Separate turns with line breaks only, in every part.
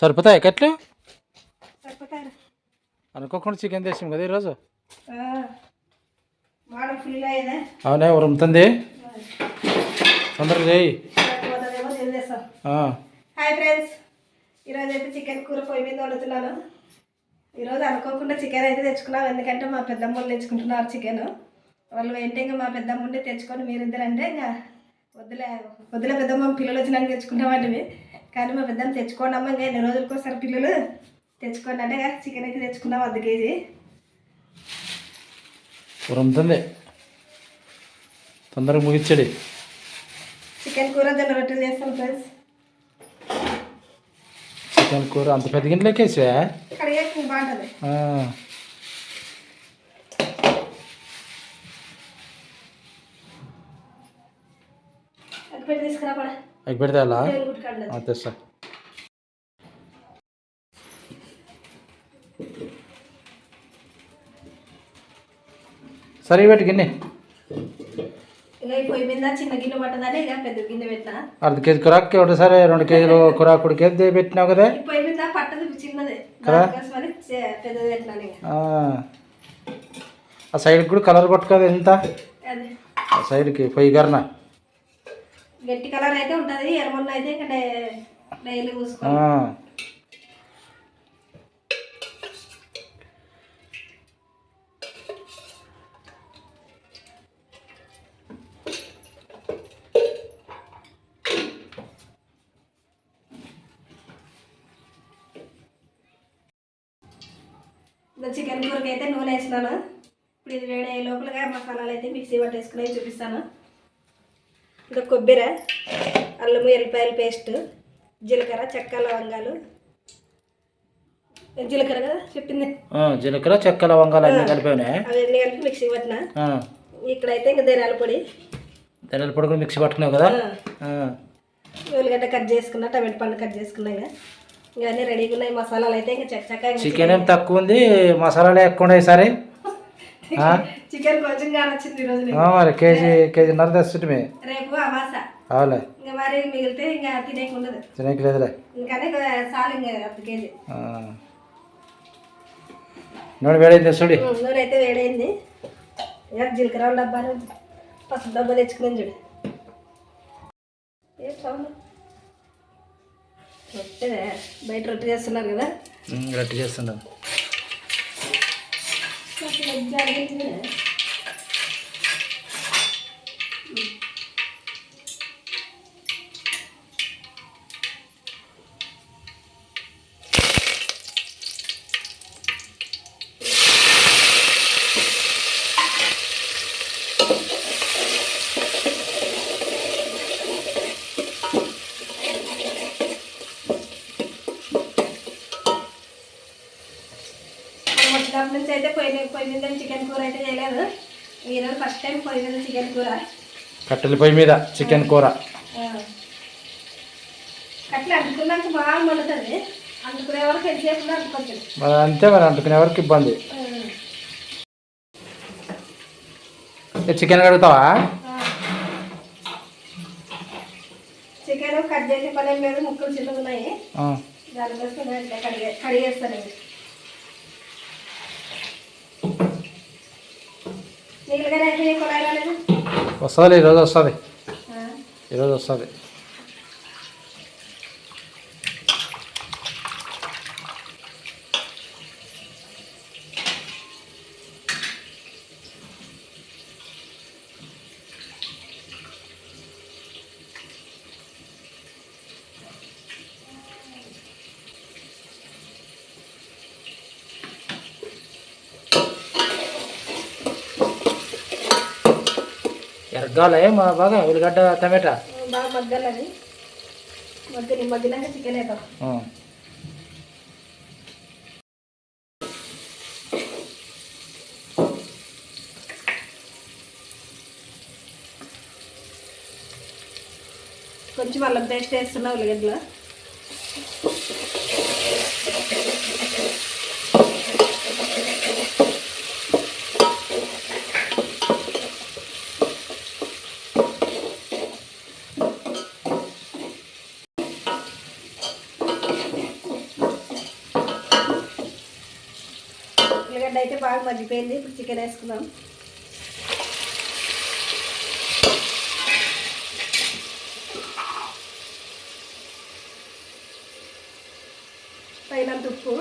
సరిపోతాయి కట్లు? అనుకోకుండా చికెన్ తెచ్చాం కదా ఈరోజు. అవునే ఉరుముతుంది తొందరగా చేయి
హాయ్ ఫ్రెండ్స్ ఈరోజు అయితే చికెన్ కూర పొయ్యి మీద వండుతున్నాను. ఈరోజు అనుకోకుండా చికెన్ అయితే తెచ్చుకున్నాం. ఎందుకంటే మా పెద్దమ్మ వాళ్ళు తెచ్చుకుంటున్నారు చికెన్. వాళ్ళు ఏంటి ఇంకా మా పెద్దమ్మ ఉండి తెచ్చుకొని మీరిద్దరంటే ఇంకా వద్దులే వద్దులే పెద్దమ్మ పిల్లలు వచ్చినాక తెచ్చుకుంటామంటే కానీ మా పెద్దమ్మ తెచ్చుకోండి అమ్మ ఇంకా ఎన్ని రోజులకి ఒకసారి పిల్లలు తెచ్చుకోండి అంటే చికెన్ అయితే తెచ్చుకున్నాం అర్ధ కేజీ.
ఉరుముతుంది. తొందరగా ముగించడి
చికెన్ కూర జొన్న రొట్టెలు చేస్తాను ఫ్రెండ్స్.
చికెన్ కూర అంత పెద్ద గిన్నెలోకి వేసా
బాగుంటుంది? తీసుకురా కూడా దేవుని గుడి కాడ
ఆ, తెస్తా. సరే పెట్టి గిన్నె. అర్ధ కేజీ కురాక్కి ఒకటిసారి రెండు కేజీలు కురాకుడు కేజీ పెట్టినావు కదా? ఆ. సైడ్కి కూడా కలర్ కొట్టుకోదు ఎంత? ఆ సైడ్కి పొయ్యి గరన
గట్టి కలర్ అయితే ఉంటుంది ఎర్రమన్న అయితే ఇక్కడ డైలీ పూసుకో చికెన్ కూరకి అయితే నూనె వేసినాను. ఇప్పుడు ఇది వేడే లోపలగా మసాలాలు అయితే మిక్సీ పట్టేసుకుని చూపిస్తాను. ఇంకా కొబ్బరి అల్లము ఎల్లిపాయల పేస్ట్ జీలకర్ర చెక్క లవంగాలు. జీలకర్ర కదా చెప్పింది?
జీలకర్ర చెక్క లవంగాలు అన్నీ కలిపావునే?
అవన్నీ కలిపి మిక్సీ పట్టిన. ఇక్కడైతే ఇంకా ధనియాల పొడి.
ధనియాల పొడి కూడా మిక్సీ పట్టుకున్నావు కదా.
ఉల్లిగడ్డ కట్ చేసుకున్నా టమాటో పండు కట్ చేసుకున్నా ఇవన్నీ రెడీగా ఉన్నాయి. మసాలాలు అయితే ఇంకా చక్క చక్క
చికెన్ ఏం తక్కువ ఉంది మసాలాలు ఎక్కువ ఉన్నాయి ఈసారి. ఆ?
చికెన్ కొంచెం కానొచ్చింది ఈరోజు నీకు.
ఆ, మరి కేజీ కేజీన్నర తెస్తుంటే
రేపు అమాస.
అవులే
ఇంకా మరి మిగిలితే ఇంకా తినేకి ఉండదు.
తినేకి లేదులే.
ఇంకనే ఇంకా చాలు ఇంకా అర్ధ కేజీ.
నూనె వేడైంది చూడి.
నూనె అయితే వేడైంది. ఇక జీలకర్ర డబ్బాలు. పసుపు డబ్బా తెచ్చుకున్నాను చూడు. ఏ సౌండ్ రొట్టె బయట రొట్టె చేస్తున్నారు కదా.
గట్టి చేస్తున్నాను.
అసలు ఇది వచ్చినప్పటి నుంచి అయితే పొయ్యి పొయ్యి మీద చికెన్ కూర అయితే చేయలేదు. ఈరోజు ఫస్ట్ టైం పొయ్యి మీద చికెన్ కూర.
కట్టెల పొయ్యి మీద చికెన్ కూర.
ఆ. అట్లా అనుకున్నాక బాగా మండుతుంది. అందుకునే వరకు ఎంతసేపు అనుకుంటుంది
మరి అంతే మరి అంటుకునే వరకు ఇబ్బంది. చికెన్ కడుగుతావా?
చికెన్ కట్ చేసే పని లేదు ముక్కలు చిన్నగా ఉన్నాయి
ఆ.
దానికోసం ఇట్లా కడిగే కడిగేస్తాను ఇది నీళ్ళగానే అయితే కొడాయి రాలేదు
వస్తుంది ఈరోజు వస్తుంది. ఈరోజు వస్తుంది ఎరగాలే మా బాగా? ఉల్లిగడ్డ టమాటా?
బాగా మగ్గాలని మగ్గిన మగ్గినాక చికెన్ వేద్దాం
ఆ.
కొంచెం అల్లం పేస్ట్ వేస్తున్నా ఉల్లిగడ్డలో ఉల్లిగడ్డ అయితే బాగా మగ్గిపోయింది ఇప్పుడు చికెన్ వేసుకుందాం. పైన ఉప్పు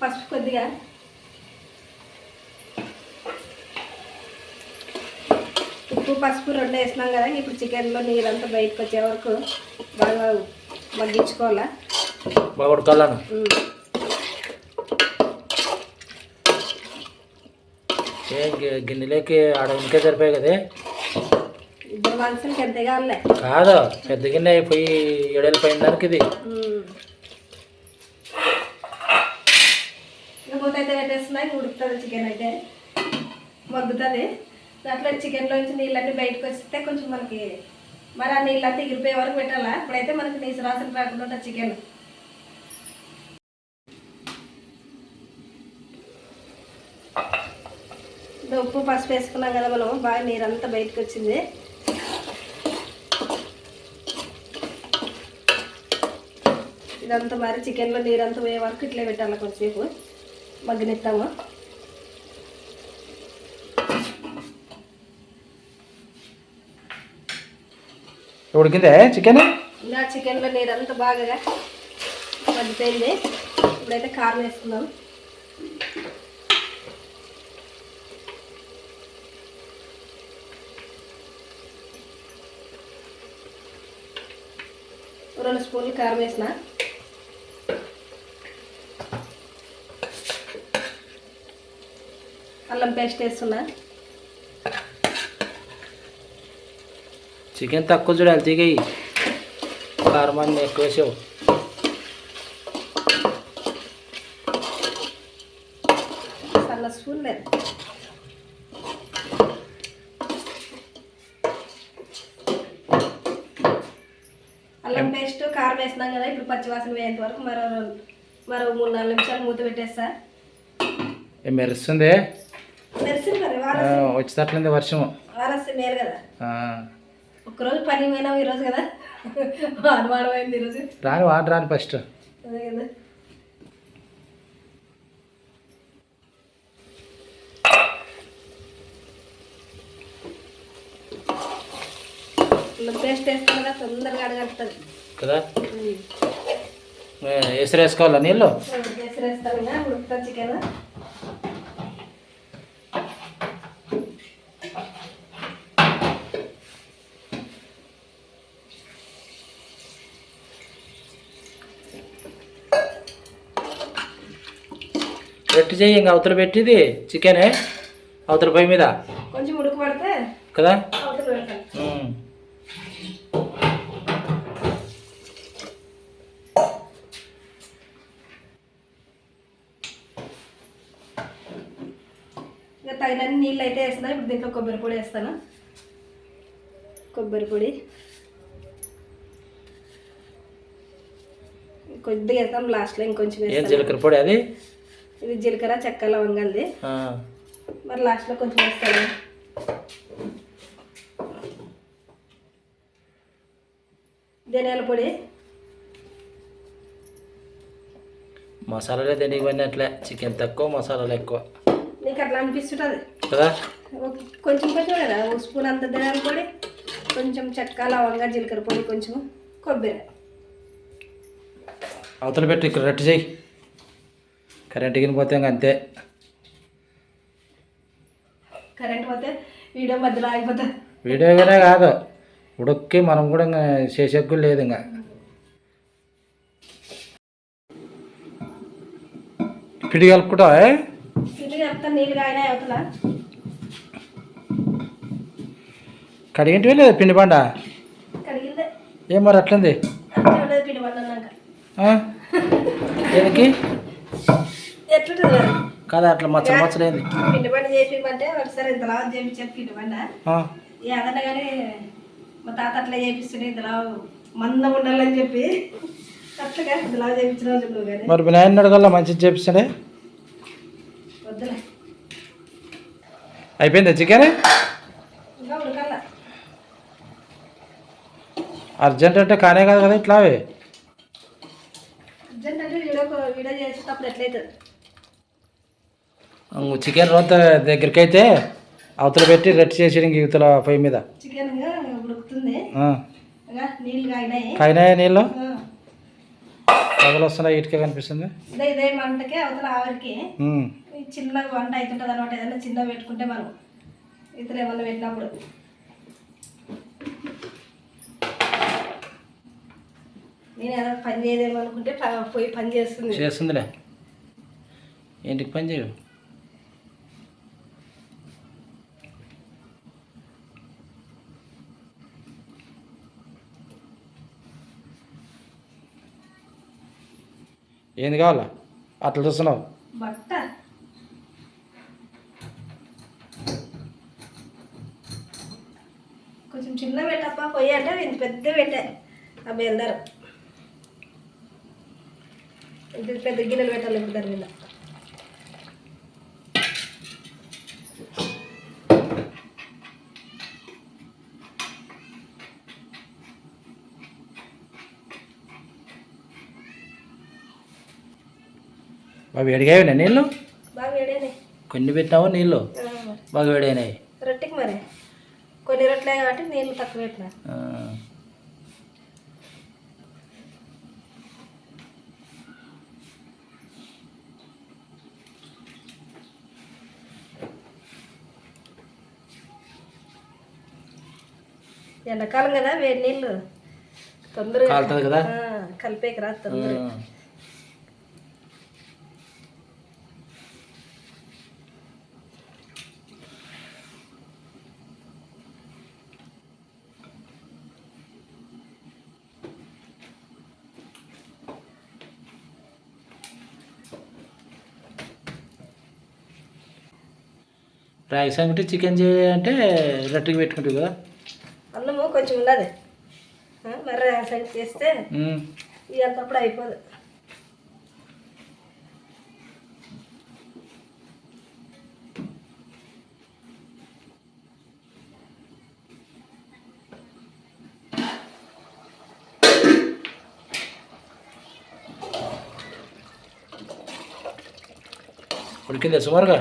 పసుపు కొద్దిగా ఉప్పు పసుపు రెండు వేసినాం కదా ఇప్పుడు చికెన్లో నీరంతా బయటకు వచ్చే వరకు బాగా మగ్గించుకోవాలా?
బాగా ఉడకాలను? గిన్నెలోకి ఆడ ఇంకే సరిపోయాయి కదే?
ఇద్దరు మనుషులకి ఎంత కావాలే
కాదు పెద్ద గిన్నె అయిపోయి ఏడేళ్ళిపోయిన దానికి ఇది.
మూత అయితే పెట్టేస్తున్నాయి ఉడుకుతుంది చికెన్ అయితే. మగ్గుతుంది. దాంట్లో చికెన్లోంచి నీళ్ళన్నీ బయటకు వస్తే కొంచెం మనకి మరి ఆ నీళ్ళంతా ఎగిరిపోయే వరకు పెట్టాలా? ఇప్పుడైతే మనకి నీసు రాసులు రాకుండా ఉంటుంది చికెన్ ఉప్పు పసుపు వేసుకున్నాం కదా మనం బాగా నీరంతా బయటకు వచ్చింది. ఇదంతా మరి చికెన్లో నీరంతా పోయే వరకు ఇట్లే పెట్టాలి కొంచెంసేపు మగ్గనిస్తాము
ఉడికిందే? చికెన్
ఇంకా చికెన్లో నీరంతా బాగా మగ్గిపోయింది ఇప్పుడైతే కారం వేసుకుందాం. రెండు స్పూన్లు కారం వేసిన. అల్లం పేస్ట్ వేస్తున్నా.
చికెన్ తక్కువ చూడాలి తీగయి కారం అన్ని ఎక్కువ వేసావు.
సన్న స్పూన్ లేదు. అల్లం పేస్ట్ కారం వేసినాం కదా ఇప్పుడు పచ్చివాసన వేయేంత వరకు మరో మరో మూడు నాలుగు నిమిషాలు మూత పెట్టేస్తా.
ఏం మెరుస్తుంది?
మెరిసింది మరి
ఆ,
వారసి
వచ్చేటట్లుంది వర్షం
వారసి మేలు కదా.
ఆ,
ఒక్కరోజు పని పోయినాం ఈరోజు కదా. అనుమానం అయింది ఈరోజు.
రాని వాడు రాని ఫస్ట్
అదే కదా. పేస్ట్ వేస్తాం కదా? తొందరగా
నీళ్ళు?
ఉడుకుతా చికెన్
చెయ్యి ఇంకా అవతల పెట్టిది చికెనే. అవతల పొయ్యి మీద.
కొంచెం
కదా?
పెడతాను.
ఉమ్.
ఇంకా తగినన్ని నీళ్ళు అయితే వేస్తున్నా. ఇప్పుడు దీంట్లో కొబ్బరి పొడి వేస్తాను. కొబ్బరి పొడి. కొద్దిగా వేస్తాం లాస్ట్లో ఇంకొంచెం
జీలకర్ర పొడి అది?
ఇది జీలకర్ర చెక్క లవంగాలది. మరి లాస్ట్లో కొంచెం వేస్తాను. ధనియాల పొడి.
మసాలాలే దేనికి పని అట్లే. చికెన్ తక్కువ మసాలాలు ఎక్కువ.
నీకు అట్లా అనిపిస్తుంటుంది?
కదా?
కొంచెం కొంచెం కదా? ఒక స్పూన్ అంత ధనియాల పొడి కొంచెం చెక్క లవంగా జీలకర్ర పొడి కొంచెం కొబ్బరి.
అవతల పెట్టి ఇక్కడ రెట్టు చెయ్యి. కరెంట్ గినిపోతే ఇంక అంతే.
కరెంట్ పోతే వీడియో మధ్యలో ఆగిపోతుంది
వీడియోగానే కాదు. ఉడక్కి మనం కూడా ఇంకా చేసేకు లేదు ఇంకా. పిడి
అవుతున్నా
కడిగింటివి లేదు పిండి పండ? ఏం మరి అట్లుంది? దేనికి?
ఎట్లుంటుంది?
కాదా అట్లా మచ్చలు మచ్చలేంది?
పిండి పంట చేపించమంటే ఒకసారి ఇంతలా చేపించారు పిండి
ఆ,
ఏదన్నా కానీ మా తాత అట్లా చేపిస్తుండే ఇంతలా మందం ఉండాలని చెప్పి. అట్లా ఇంతలా చేపించిన నువ్వు కానీ
మరి మీ నాయన అడగల్లా మంచిది చేపిస్తాడే?
వద్దులే.
అయిపోయిందా చికెన్?
ఇంకా ఉడకల్లా.
అర్జెంట్ అంటే కానే కాదు కదా ఇట్లా అవి
అర్జెంట్ అంటే వీడియో వీడియో చేసేటప్పుడు ఎట్లయితుంది?
చికెన్ రోత దగ్గరికి అయితే అవతల పెట్టి రెడ్ చేసి ఇవతల పొయ్యి మీద.
కాగినాయి.
నీళ్ళు. పగలు వస్తున్నాయి ఇటుకే కనిపిస్తుంది.
ఇదే ఇదే మంటకి అవతల ఆవిరికి. చిన్నగా వంట అవుతుంటుంది అనమాట ఏదైనా చిన్నగా పెట్టుకుంటే మనం ఇతర ఏమన్నా పెట్టినప్పుడు. నేను ఏదో పని చేయదేమో అనుకుంటే ప- పోయి పని చేస్తుంది.
చేస్తుందిలే. ఏంటికి పని చేయవు? ఏంది కావాలా? అట్లా చూస్తున్నావు.
బట్ట. కొంచెం చిన్న పెట్టప్ప పొయ్యి అంటే ఇంత పెద్ద పెట్టా. ఆ బెల్దారు ఇంత పెద్ద గిన్నెలు పెట్టాలి ఇప్పుడు దాని మీద.
బాగా వేడిగా నీళ్ళు?
బాగా వేడేనే
కొన్ని పెట్టినావు నీళ్ళు? బాగా వేడైనాయి.
రొట్టెకి మరి. కొన్ని రొట్టెలే కాబట్టి నీళ్ళు తక్కువ పెట్టిన. ఎండాకాలం కదా వేడి నీళ్ళు. తొందరగా
కదా?
కలిపేకి రా తొందరగా
ఆ. రాగి సంగటి చికెన్ చేయాలంటే రొట్టెకి పెట్టుకుంటావు కదా.
అన్నము కొంచెం ఉన్నది. ఆ, మరి సంగతి చేస్తే. ఇదంతప్పుడు అయిపోదు.
ఉడికిందా సుమారుగా?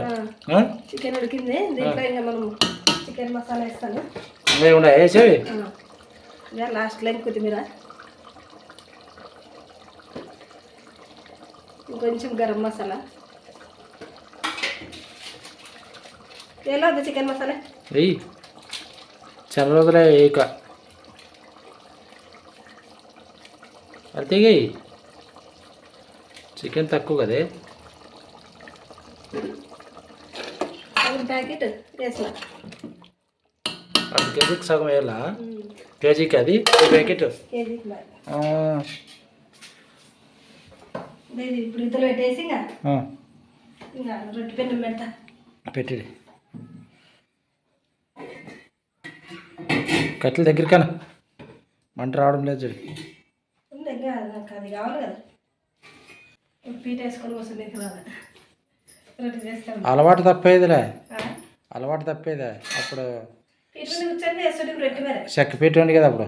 చికెన్ ఉడికింది. దీంట్లో ఇంకా మనం చికెన్ మసాలా వేస్తాను.
వేసేవి?
లాస్ట్లో ఇంక కొత్తిమీర. ఇంకొంచెం గరం మసాలా. ఎలా ఉంది చికెన్ మసాలా?
వెయ్యి చాలా రోజులే ఇక. అంతేగా చికెన్ తక్కువ కదే?
ఒక ప్యాకెట్ వేసిన
అది కేజీకి సగం వేయాలా? కేజీకి అది? ప్యాకెట్?
ఇప్పుడు ఇంతలో పెట్టేసి ఇంకా? ఇంకా రొట్టె పెన్ను పెడతా.
పెట్టిడి. కట్టెల దగ్గరికనా మంట రావడం లేదు చూడు.
ఇంకా నాకు అది కావాలి కదా. పీట వేసుకొని చేస్తాను
అలవాటు తప్పేదిలే? అలవాటు తప్పేదే. అప్పుడు చెక్క పెట్టి ఉంది కదా అప్పుడు.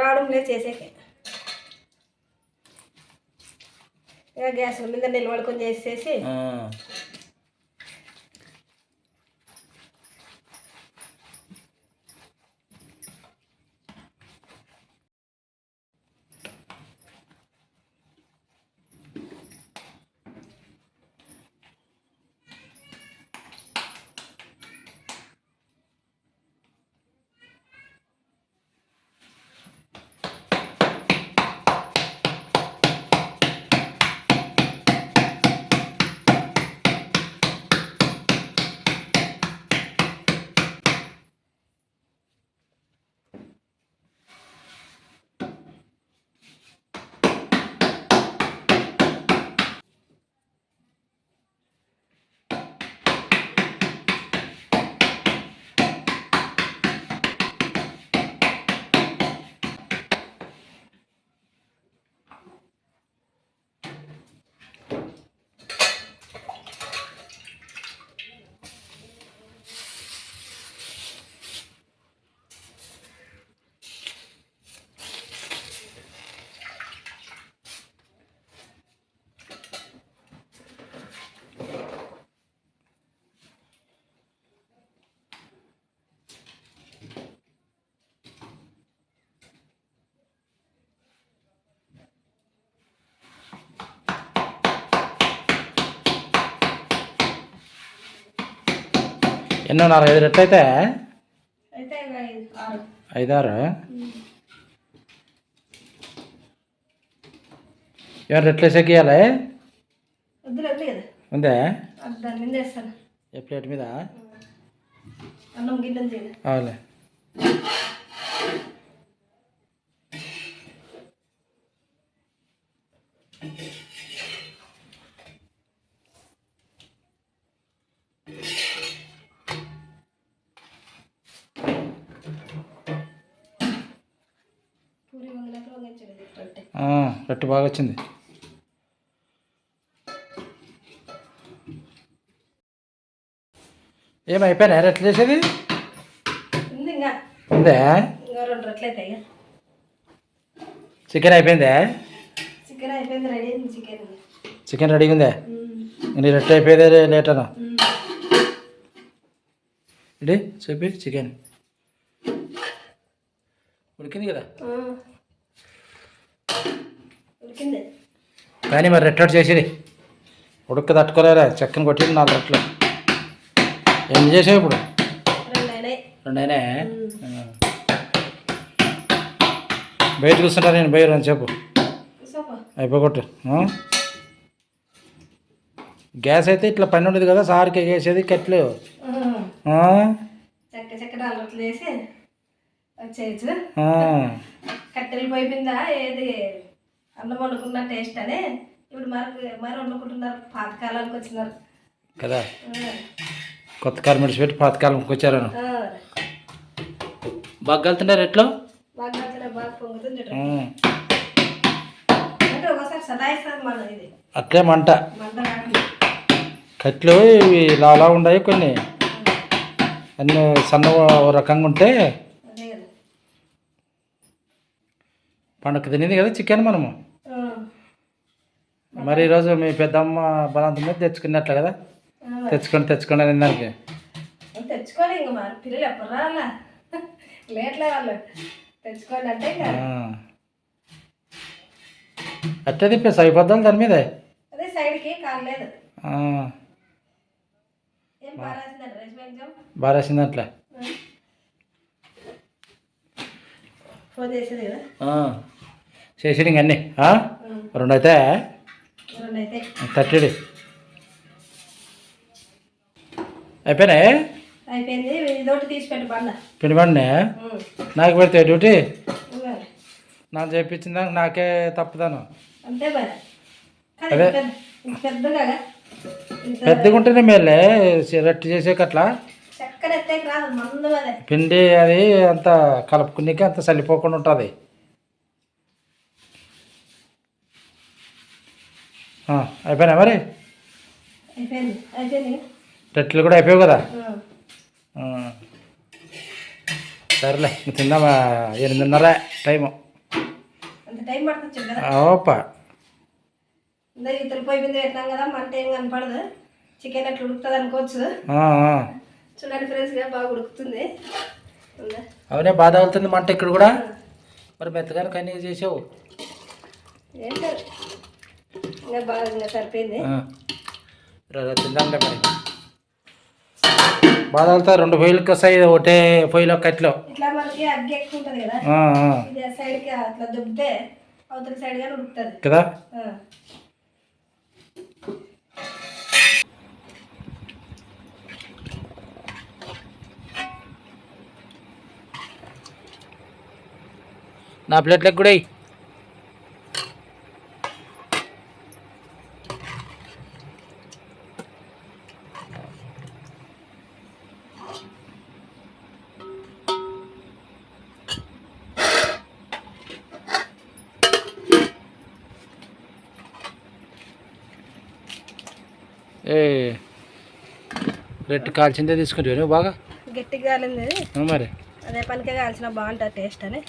రావడం లేదు చేసేకి. గ్యాస్ మీద నిలబడుకొని చేసేసి
ఎన్నో నాలుగు ఐదు రెట్లు అయితే? ఐదారు? ఏమైనా రెట్లు వేసాక ఇవ్వాలి
వద్దులు వద్దు కదా.
ఉందే? ఏ ప్లేట్ మీద? అవులే
రొట్టె
బాగా వచ్చింది. ఏమైపోయినా రెట్లు చేసేది?
ఉంది.
చికెన్ అయిపోయిందే?
చికెన్ రెడీ
ఉందే? నీ రొట్టె అయిపోయేదే లేట్ అన్నా. ఇది చెప్పి చికెన్. ఉడికింది కదా? కానీ మరి రెట్టడు చేసేది ఉడక తట్టుకోలేరా చక్కని కొట్టింది నాలుగు రెట్లు ఏం చేసావు ఇప్పుడు? రెండైనా బయట కూర్చుంటా నేను బయట అని చెప్పు. అయిపోగొట్టు? గ్యాస్ అయితే ఇట్లా పని ఉండదు కదా సార్కి వేసేది కట్లు?
చెక్క చెక్క వచ్చేయచ్చు. కట్టెలు ఏది? అన్నం వండుకున్న టేస్ట్ అని ఇప్పుడు మరి మరి వండుకుంటున్నారు పాతకాలానికి వచ్చినారు.
కదా? కొత్త కాలం విడిచిపెట్టి పాత కాలంకి వచ్చారు. బాగా వెళ్తున్నారు ఎట్లో?
బాగా నచ్చిన బాగా పొంగుతుంది చూడు.
ఆ.
అంటే ఒకసారి సదాయిస్తుంది మన ఇది.
అట్లే మంట. కట్లు ఇవి ఇలా అలా ఉన్నాయి కొన్ని అన్ని సన్న రకంగా ఉంటే
అదే కదా
పండగ తినేది కదా చికెన్ మనము. మరి ఈరోజు మీ పెద్దమ్మ బలంతం మీద తెచ్చుకున్నట్లు కదా?
ఆ.
తెచ్చుకొని తెచ్చుకొని తినడానికి
తెచ్చుకోవాలి ఇంక మరి. పిల్లలు ఎప్పుడు రావాలా? లేట్లే వాళ్ళు. తెచ్చుకోండి అంటే ఇంకా.
అట్టే తిప్పేసి అయిపోద్దాం దాని మీద?
అదే సైడ్కి కాలేదు బాగా
రాసింది అట్లా
ఫోన్ చేసేది కదా?
ఇంక అన్నీ. రెండు అయితే థర్టీడి. అయిపోయినాయి? పిండి
ఉం.
నాకు పెడితే డ్యూటీ. నాకు చేయించిన దానికి నాకే తప్పుదాను. అదే.
పెద్దగా
ఉంటేనే మేలే. రొట్టె చేసేకి అట్లా
చక్కెర ఎత్తేకి రాదు. మందు అదే.
పిండి అది అంత కలుపుకునేకి అంత చల్లిపోకుండా ఉంటుంది. అయిపోయినా మరి? రొట్టెలు కూడా అయిపోయావు కదా. సరేలే తిందామా. ఎనిమిదిన్నర టైము.
అంత టైం పడుతుంది కదా?
ఓప
ఇందా ఇతరు పొయ్యి మీద పెట్టినాం కదా మంట ఏం కనపడదు. చికెన్ ఉడుకుతుంది అనుకోవచ్చు. చూడండి ఫ్రెండ్స్గా బాగా ఉడుకుతుంది?
అవునే బాధ అవుతుంది మంట ఇక్కడ కూడా. మరి మెత్తగానే కన్నీ చేసావు.
ఏం లేదు ఇంకా బాగా సరిపోయింది.
మరి. బాధ రెండు పొయ్యిలకి వస్తాయి ఒకటే పొయ్యిలో కట్లో
ఇట్లా మనకి అగ్గి ఎక్కువ ఉంటుంది కదా. ఇది సైడ్కి అట్లా దుబ్బితే అవతల సైడ్ ఉడుకుతుంది.
కదా. నా ప్లేట్లకు కూడా ఏ రెట్టి కాల్చిందే తీసుకుంటావు నువ్వు బాగా?
గట్టిగా కాలింది
మరి.
అదే పనికే కాల్చిన బాగుంటుంది టేస్ట్ అని.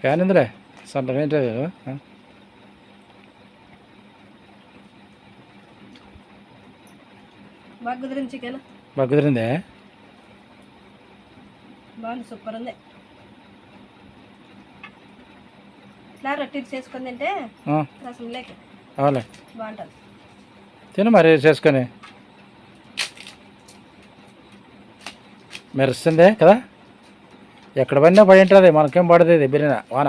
ఫ్యాన్ ఉందిలే. సొంతం ఏంటో?
బాగా కుదిరింది చికెన్
బాగా కుదిరిందే?
బాగుంది సూపర్ ఉంది. ఇట్లా రొట్టెలు చేసుకొని తింటే రసం లేక
అవులే.
బాగుంటుంది.
తిను మరి చేసుకొని. మెరుస్తుంది కదా? ఎక్కడ పడినా పడి ఉంటుంది మనకేం పడుతుంది ఇది బిర్యానీ వాన.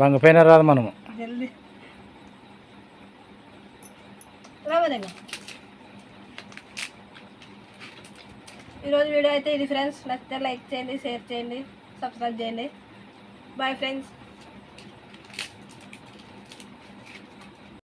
బంగపోయినా రాదు మనము.
ఈరోజు వీడియో అయితే ఇది ఫ్రెండ్స్ నచ్చితే లైక్ చేయండి షేర్ చేయండి సబ్స్క్రైబ్ చేయండి. Bye friends